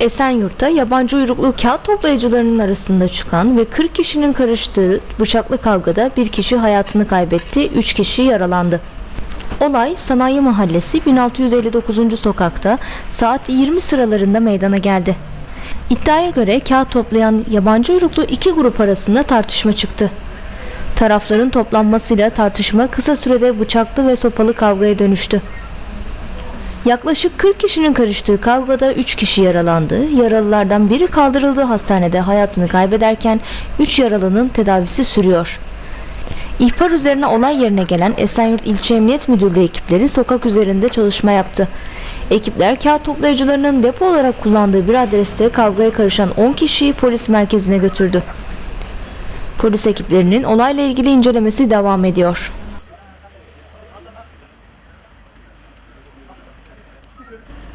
Esenyurt'ta yabancı uyruklu kağıt toplayıcılarının arasında çıkan ve 40 kişinin karıştığı bıçaklı kavgada bir kişi hayatını kaybetti, 3 kişi yaralandı. Olay Sanayi Mahallesi 1659. sokakta saat 20 sıralarında meydana geldi. İddiaya göre kağıt toplayan yabancı uyruklu iki grup arasında tartışma çıktı. Tarafların toplanmasıyla tartışma kısa sürede bıçaklı ve sopalı kavgaya dönüştü. Yaklaşık 40 kişinin karıştığı kavgada 3 kişi yaralandı. Yaralılardan biri kaldırıldığı hastanede hayatını kaybederken 3 yaralının tedavisi sürüyor. İhbar üzerine olay yerine gelen Esenyurt İlçe Emniyet Müdürlüğü ekipleri sokak üzerinde çalışma yaptı. Ekipler kağıt toplayıcılarının depo olarak kullandığı bir adreste kavgaya karışan 10 kişiyi polis merkezine götürdü. Polis ekiplerinin olayla ilgili incelemesi devam ediyor. Thank you.